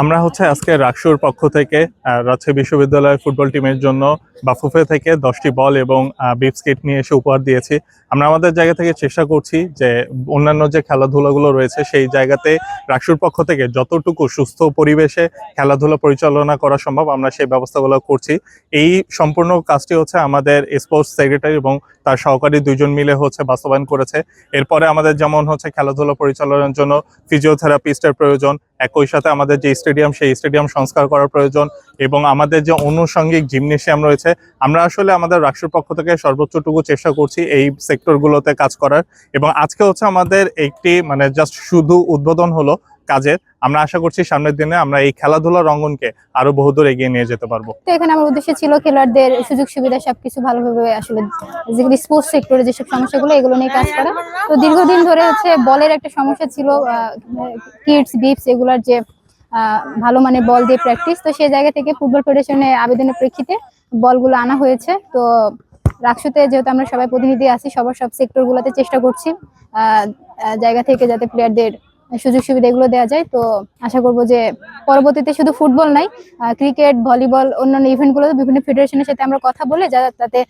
আমরা হচ্ছে আজকে রাকসুর পক্ষ থেকে রাজশাহী বিশ্ববিদ্যালয়ের ফুটবল টিমের জন্য বাফুফে থেকে দশটি বল এবং বিপস কিট নিয়ে এসে উপহার দিয়েছি। আমরা আমাদের জায়গা থেকে চেষ্টা করছি যে অন্যান্য যে খেলাধুলাগুলো রয়েছে, সেই জায়গাতে রাকসুর পক্ষ থেকে যতটুকু সুস্থ পরিবেশে খেলাধুলা পরিচালনা করা সম্ভব, আমরা সেই ব্যবস্থাগুলো করছি। এই সম্পূর্ণ কাজটি হচ্ছে আমাদের স্পোর্টস সেক্রেটারি এবং তার সহকারী দুইজন মিলে হচ্ছে বাস্তবায়ন করেছে। এরপরে আমাদের যেমন হচ্ছে খেলাধুলা পরিচালনার জন্য ফিজিওথেরাপিস্টের প্রয়োজন, একই সাথে আমাদের যে স্টেডিয়াম, সেই স্টেডিয়াম সংস্কার করার প্রয়োজন এবং আমাদের যে অনুষঙ্গিক জিমনেশিয়াম রয়েছে, আমরা আসলে আমাদের রাষ্ট্রের পক্ষ থেকে সর্বোচ্চটুকু চেষ্টা করছি এই সেক্টরগুলোতে কাজ করার এবং আজকে হচ্ছে আমাদের একটি মানে জাস্ট শুধু উদ্বোধন হলো কাজের। আমরা আশা করছি সামনের দিনে আমরা এই খেলাধুলার অঙ্গনকে আরও বহুদূর এগিয়ে নিয়ে যেতে পারব। তো এখানে আমার উদ্দেশ্য ছিল খেলোয়াড়দের সুযোগ সুবিধা সবকিছু ভালোভাবে আসলে যেগুলি স্পোর্টস সেক্টরে যেসব সমস্যাগুলো, এগুলো নিয়ে কাজ করা। তো দীর্ঘদিন ধরে হচ্ছে বলের একটা সমস্যা ছিল কিডস বিপস এগুলার যে ভালো মানে বল দিয়ে প্র্যাকটিস তো সেই জায়গা থেকে ফুটবল ফেডারেশনে আবেদনের প্রেক্ষিতে বলগুলো আনা হয়েছে। তো রাকসুতে যেহেতু আমরা সবাই প্রতিনিধি আছি, সবার সব সেক্টর গুলোতে চেষ্টা করছি জায়গা থেকে যাতে প্লেয়ারদের সুযোগ সুবিধা এগুলো দেওয়া যায়। তো আশা করব যে পরবর্তীতে শুধু ফুটবল নাই ক্রিকেট ভলিবল অন্যান্য ইভেন্টগুলোতে বিভিন্ন ফেডারেশনের সাথে আমরা কথা বলে যাতে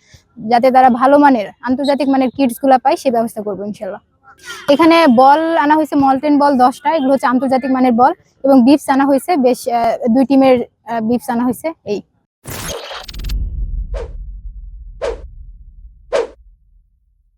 যাতে তারা ভালো মানের, আন্তর্জাতিক মানের কিটসগুলা পায় সেই ব্যবস্থা করব ইনশাল্লাহ এখানে বল আনা হয়েছে মলটেন বল দশটা, এগুলো হচ্ছে আন্তর্জাতিক মানের বল এবং বিপস আনা হয়েছে বেশ দুই টিমের বিপস আনা হয়েছে এই।